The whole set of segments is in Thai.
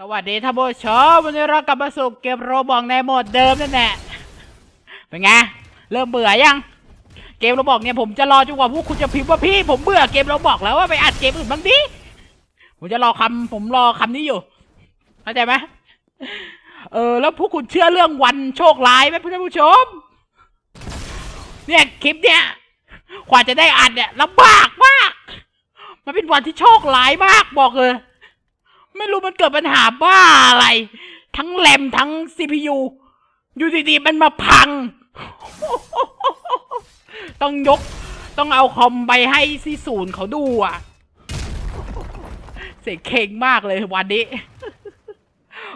สวัสดีท่านผู้ชมวันนี้เรากลับมาสู่เกมโรบอกในโหมดเดิมนั่นแหละ เป็นไง เริ่มเบื่อยัง เกมโรบอกเนี่ยผมจะรอจนกว่าพวกคุณจะพิมพ์ว่าพี่ ผมเบื่อเกมโรบอกแล้วว่าไปอัดเกมอื่นบ้างดิ ผมจะรอคำผมรอคำนี้อยู่ เข้าใจไหมเออ แล้วพวกคุณเชื่อเรื่องวันโชคร้ายไหมท่านผู้ชม เนี่ยคลิปเนี่ยกว่าจะได้อัดเนี่ยลำบากมาก มันเป็นวันที่โชคร้ายมากบอกเลย ไม่รู้มันเกิดปัญหาบ้าอะไร ทั้งแรมทั้ง CPU อยู่ดีๆมันมาพัง ต้องยก ต้องเอาคอมไปให้ซีศูนย์เขาดูอะ เสียงเข่งมากเลยวันนี้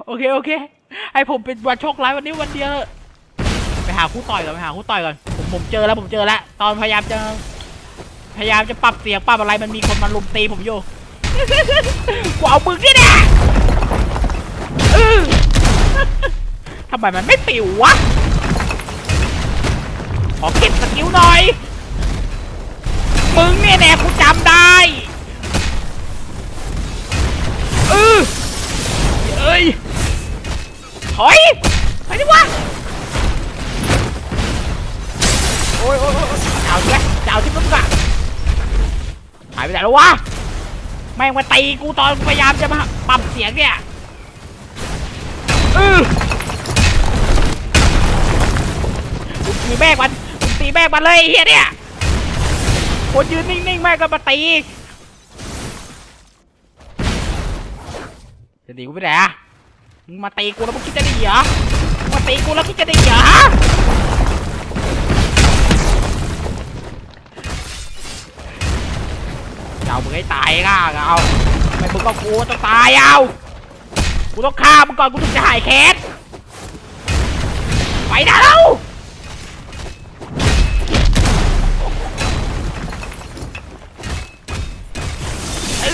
โอเค โอเค ให้ผมเป็นวันโชคร้ายวันนี้วันเดียวไปหาคู่ต่อยก่อนไปหาคู่ต่อยก่อนผมผมเจอแล้วผมเจอแล้ว ตอนพยายามจะ พยายามจะปรับเสียงปรับอะไรมันมีคนมาลุมตีผมอยู่ กูเอามึงนี่แน่ทำไมมันไม่ปิววะ ขอเก็บสกิลหน่อย มึงเนี่ยแน่กูจำได้เออเอ้ยถอยไปดิวะโอ้ยโอ้ยโอ้ยเจ้าที่มเจ้าที่มึงอะหายไปไหนแล้ววะ แม่งมาตีกูตอนพยายามจะมาปรับเสียงเนี่ยเออตีแม่งมันตีแม่งมันเลยเฮียเนี่ยคนยืนนิ่งๆแม่งก็มาตีจะหนีกูไปไหนอะมึงมาตีกูแล้วมึงคิดจะหนีเหรอมึงมาตีกูแล้วคิดจะหนีเหรอ เอามึงให้ตายก่าเอาไม่มึงก็กูต้องตายเอากูต้องฆ่ามึงก่อนกูถึงจะหายแค้นไปนะเราอ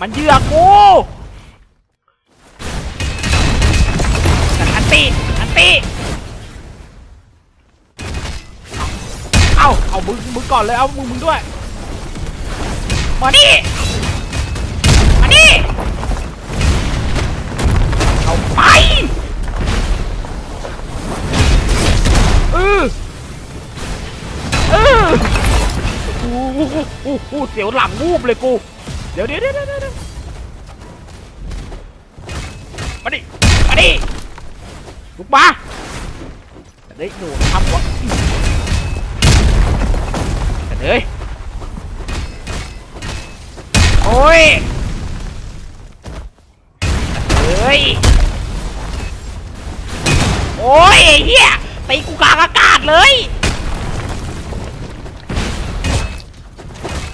มันเยื่อกู ก่อนเลยเอามึงมึงด้วยมาดิมาดิเอาไปเออเออโอ้โหโอ้โหเสียวหลังวูบเลยกูเดี๋ยวเดี๋ยวเดี๋ยวเดี๋ยวมาดิมาดิลุกมาแต่เฮ้หนูทำวะ เฮ้ย โอ้ย เฮ้ย โอ้ยเฮียตีกูกลางอากาศเลย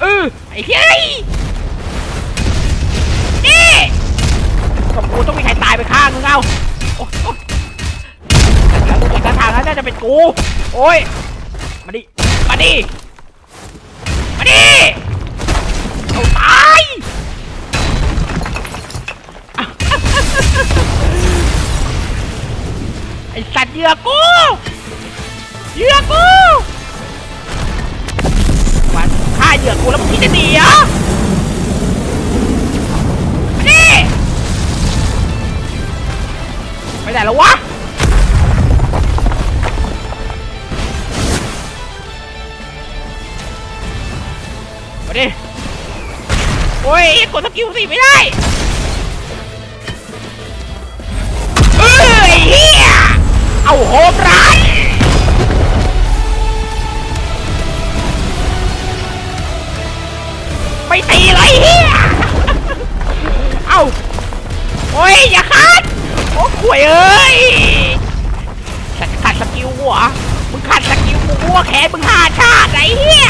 เออไอ้เฮ้ยนี่กับกูต้องมีใครตายไปข้างนึงเอาโอ๊ยแล้วกูจากทางนั้นน่าจะเป็นกู โอ้ย มาดิ มาดิ ดิเอาตายไอสัตว์เหยื่อกูเหยื่อกูมันฆ่าเหยื่อกูแล้วมึงคิดจะหนีเหรอ ดสกิลสิไม่ได้เอ้ยเฮียเอาโฮมรันไม่ตีเลยเฮียเอาโอ้ยอย่าขัดโอ้ข่วยเอ้ยฉันขัดสกิลหัวมึงขัดสกิลกูหัวแขนมึงหาชาติไอ้เฮีย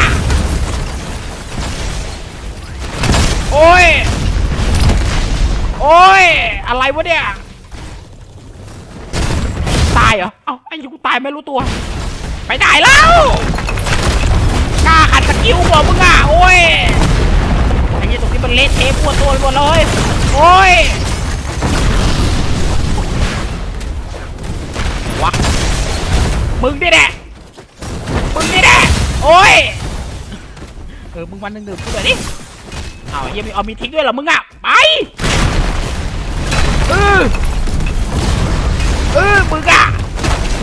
อ้ย อะไรวะเนี่ย ตายเหรอ เอ้าไอ้ยูกูตายไม่รู้ตัว ไปไหนแล้วกล้าขัดสกิลหัวมึงอะ โอ้ย ไอ้ยี่ตรงนี้มันเละเทะปวดตัวไปหมดเลย โอ้ยวะมึงดิแหละ มึงดิแหละ โอ้ย เออ มึงวันหนึ่งหนึ่งกูหน่อยดิอ้าวเฮียมีเอามีทิ้งด้วยเหรอมึงอะ ไป เออเออมึงอะ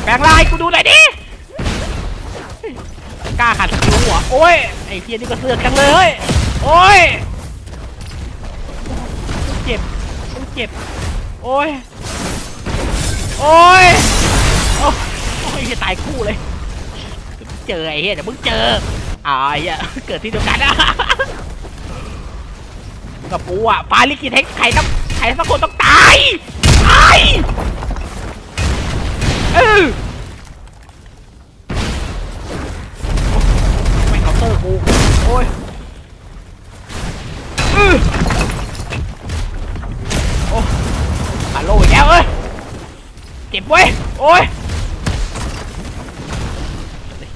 แปลงลายกูดูหน่อยดิกล้าขัดคิวหัวโอ้ยไอ้เทียนี่ก็เสือกจังเลยเฮ้ยโอ้ยเจ็บเจ็บโอ้ยโอ้ยโอ้ยจะตายคู่เลยเจอไอ้เหี้ยเดี๋ยวมึงเจออ๋อไอ้เหี้ยเกิดที่เดียวกันอะกับปูอะฟาลิกิเทคใครต้องใครสักคนต้องต ตายตายเออไม่เคาน์เตอร์กูโอ้ยเออโอ้ฮัลโหลอีกแล้วเอ้ยเจ็บเว้ยโอ้ย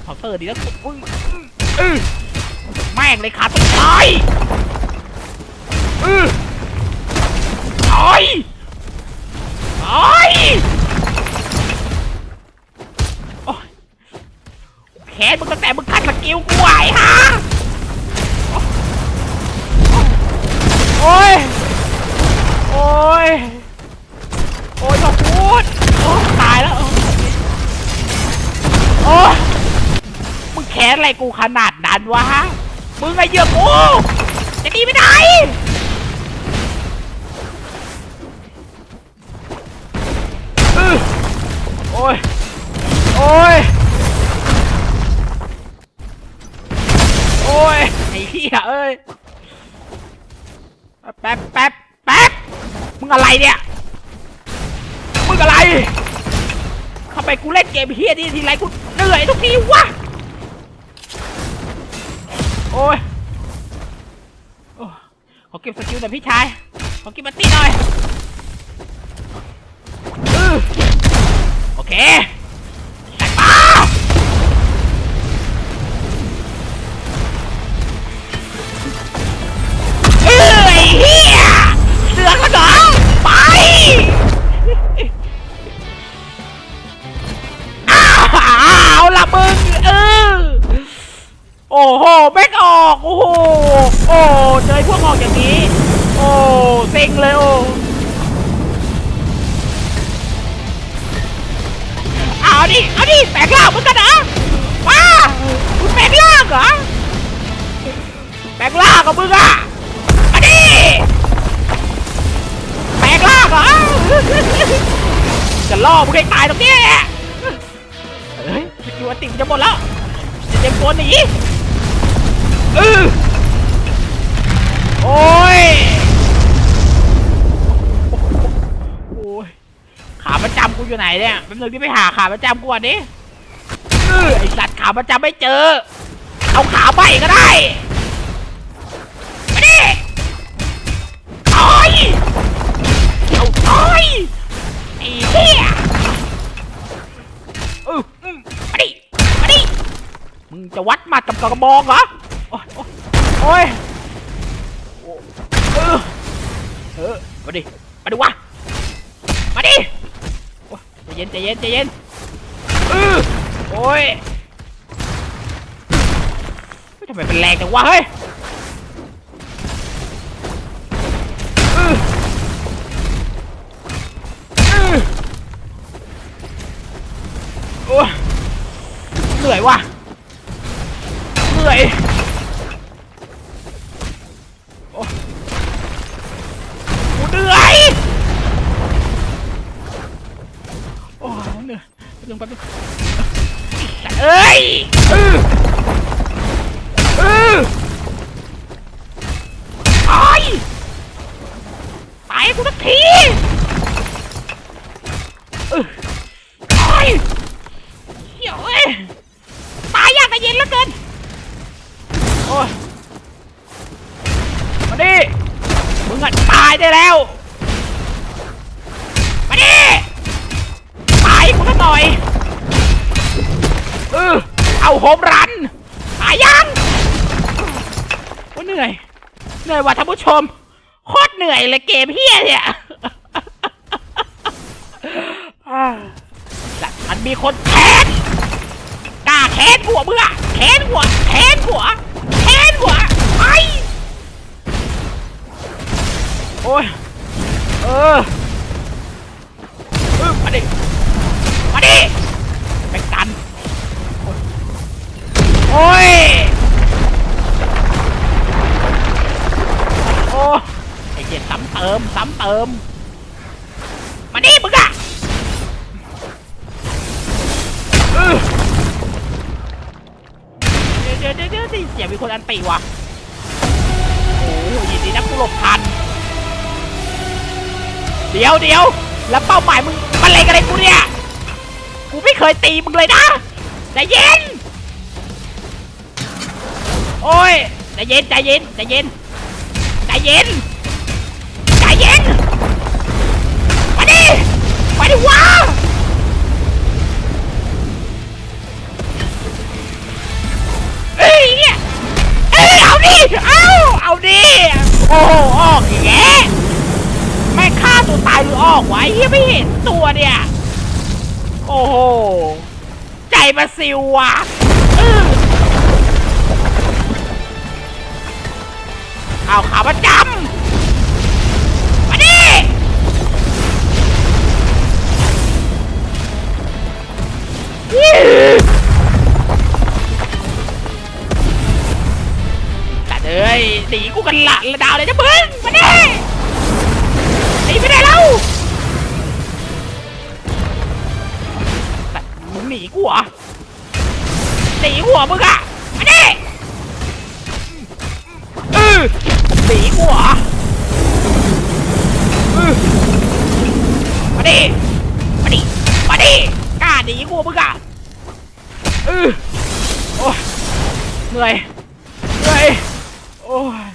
เคาน์เตอร์ดีแล้วอุ้ยเออแม่งเลยขาดตายเออตา อะไรกูขนาดนั้นวะฮะมึงไงเหยื่อกูจะหนีไปไหนโอ้ย โอ้ย โอ้ย ไอ้เหี้ยเอ้ย แป๊บแป๊บแป๊บมึงอะไรเนี่ย มึงอะไรทำไมกูเล่นเกมเฮียนี่ทีไรกูเหนื่อยทุกทีวะ ก็บสกิลแต่พี่ชาย ขอเก็บบัตตี้หน่อยโอเค ออกอย่างนี้ โอ้เซ็งเลยโอ้เอาดิเอาดิแปลงร่างเหมือนกันนะว้าคุณแปลงร่างเหรอแปลงร่างกับมึงอะมาดิแปลงร่างเหรอจะล่อมึงให้ตายตรงนี้เฮ้ยสกิลอันติมันจะหมดแล้วจะเต็มตัวหนีเออ โอ้ย โอ้ย ขาประจำกูอยู่ไหนเนี่ยแป๊บนึงที่ไปหาขาประจำกูอะดิเออไอสัตว์ขาประจำไม่เจอ เอาขาใบก็ได้มาดิโอ้ยเอาโอ้ยไอ้เหี้ยเอออืมมาดิ มาดิ มึงจะวัดมากับกระบอกเหรอ โอ้ยโอ้ย อเออมาดิ มาดิวะ มาดิโอ้ยใจเย็นใจเย็นใจเย็นเออโอ้ยทำไมเป็นแรงจังวะเฮ้ยเออเออโอ้ยเหนื่อยว่ะเหนื่อย เออตายเดี๋ยวเอ้ยตายยากแต่เย็นเหลือเกิน โอ้ยมาดิมึงอะตายได้แล้ว มาดิตายกูซะหน่อยเออเอาโฮมรันตายยังโอ้ยเหนื่อย เหนื่อยว่ะท่านผู้ชม โคตรเหนื่อยเลยเกมเฮียเนี่ย และมันมีคนแค้นกล้าแค้นหัวเมื่อแค้นหัวแค้นหัวแค้นหัวไอโอ้ย เออมาดิ มาดิแบกตัน โอ้ย โอ้ไอเจ็ดซ้ำเติม ซ้ำเติม นเสียงมีคนอันตีว่ะโอ้ยยินดีนะกูหลบทัน เดี๋ยวเดี๋ยวแล้วเป้าหมายมึงมันอะไรกันเลยกูเนี่ย กูไม่เคยตีมึงเลยนะใจเย็น โอ้ยใจเย็นใจเย็นใจเย็นใจเย็นใจเย็นมาดิมาดิวะเอ้ยเนี่ย ดิโอ้โหออกอีกแย่ไม่ฆ่าตัวตายหรือออกวะไว้ไม่เห็นตัวเนี่ย โอ้โห ใจมาซิวว่ะเอาขาประจำ หนีกูกันละละดาวเลยนะมึงมาดิหนีไม่ได้แล้วแต่มึงหนีกูเหรอหนีกูเหรอมึงอะมาดิเออหนีกูเหรอเออมาดิมาดิมาดิกล้าหนีกูมึงอะเออโอ้ยเหนื่อยเหนื่อย โอ้ย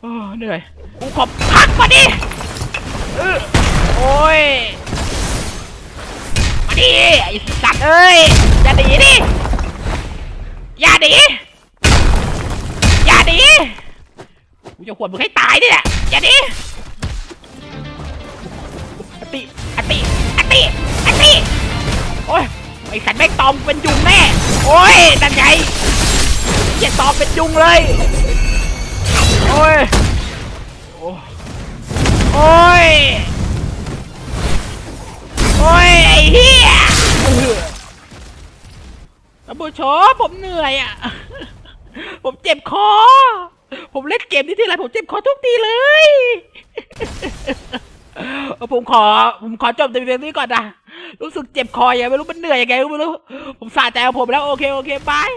โอ้ยเหนื่อยกูขอพักมาดิเออโอ้ย มาดิไอ้สัตว์เอ้ย อย่าหนีดิ อย่าหนี อย่าหนี กูจะขวนมึงให้ตายนี่แหละ อย่าหนีอติอติอติอติ โอ้ย ไอ้สัตว์แม่งตอมเป็นยุงแน่โอ้ยนั่นไง อย่าตอเป็นยุงเลย โอ้ย โอ้ย โอ้ย ไอ้เหี้ยท่านผู้ชมผมเหนื่อยอะ ผมเจ็บคอ ผมเล่นเกมนี้ที่ไรผมเจ็บคอทุกทีเลยเออผมขอ ผมขอจบในเรื่องนี้ก่อนนะ รู้สึกเจ็บคออยังไม่รู้มันเหนื่อยยังไงไม่รู้ ผมสะใจของผมแล้วโอเคโอเคบาย